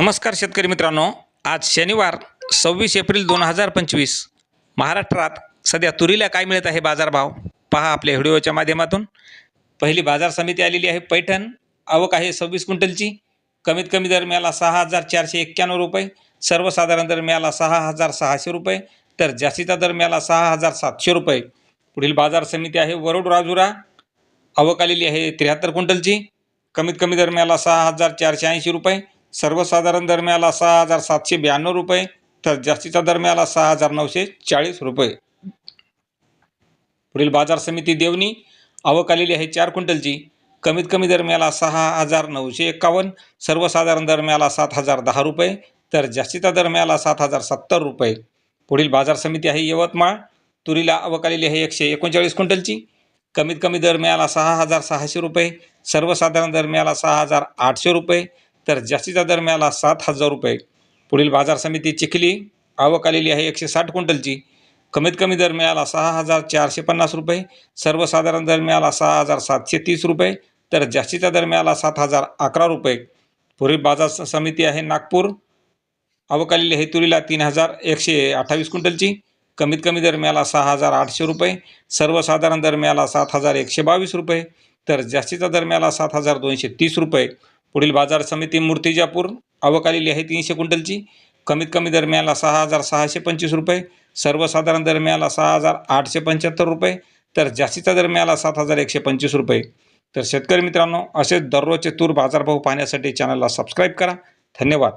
नमस्कार शेतकरी मित्रांनो. आज शनिवार सव्वीस एप्रिल दोन हजार पंचवीस. महाराष्ट्रात सध्या तुरीला काय मिळत आहे बाजारभाव? पहा आपल्या व्हिडिओच्या माध्यमातून. पहिली बाजार समिती आलेली आहे पैठण. आवक आहे सव्वीस क्विंटलची. कमीत कमी दर मिळाला सहा हजार चारशे एक्क्याण्णव रुपये. सर्वसाधारण दर मिळाला सहा हजार सहाशे रुपये. तर जास्तीचा दर मिळाला सहा हजार सातशे रुपये. पुढील बाजार समिती आहे वरुड राजुरा. आवक आलेली आहे त्र्याहत्तर क्विंटलची. कमीत कमी दर मिळाला सहा हजार चारशे ऐंशी रुपये. सर्वसाधारण दर मिळाला सहा हजार सातशे ब्याण्णव रुपये तर जास्तीचा दर मिळाला सहा हजार नऊशे चाळीस रुपये. पुढील बाजार समिती देवणी आवक आलेली आहे चार क्विंटलची. कमीत कमी दर मिळाला सहा हजार नऊशे एक्कावन्न सर्वसाधारण दर मिळाला सात हजार दहा रुपये तर जास्तीचा दर मिळाला सात हजार सत्तर रुपये. पुढील बाजार समिती आहे यवतमाळ तुरीला आवक आलेली आहे एकशे एकोणचाळीस क्विंटलची. कमीत कमी दर मिळाला सहा हजार सहाशे रुपये सर्वसाधारण दर मिळाला सहा हजार आठशे रुपये तर जास्तीचा दर मिळाला सात हजार रुपये. पुढील बाजार समिती चिखली आवक आलेली आहे एकशे साठ क्विंटलची. कमीत कमी दर मिळाला सहा हजार चारशे पन्नास रुपये. सर्वसाधारण दर मिळाला सहा हजार सातशे तीस रुपये. तर जास्तीचा दर मिळाला सात हजार अकरा रुपये. पुढील बाजार स- समिती आहे नागपूर. आवक आलेली आहे तुरीला तीन हजार एकशे अठ्ठावीस क्विंटलची. कमीत कमी दर मिळाला सहा हजार आठशे रुपये. सर्वसाधारण दर मिळाला सात हजार एकशे बावीस रुपये. तर जास्तीचा दर मिळाला सात हजार दोनशे तीस रुपये. पुढील बाजार समिती मूर्तिजापूर आवक आलेली आहे तीनशे क्विंटलची. कमीत कमी दरम्याला सहा हजार सहाशे पंचवीस रुपये. सर्वसाधारण दरम्याला सहा हजार आठशे पंच्याहत्तर रुपये. तर जास्तीचा दरम्याला सात हजार एकशे पंचवीस रुपये. तर शेतकरी मित्रांनो असेच दररोजचे तूर बाजारभाव पाहण्यासाठी चॅनलला सबस्क्राईब करा. धन्यवाद.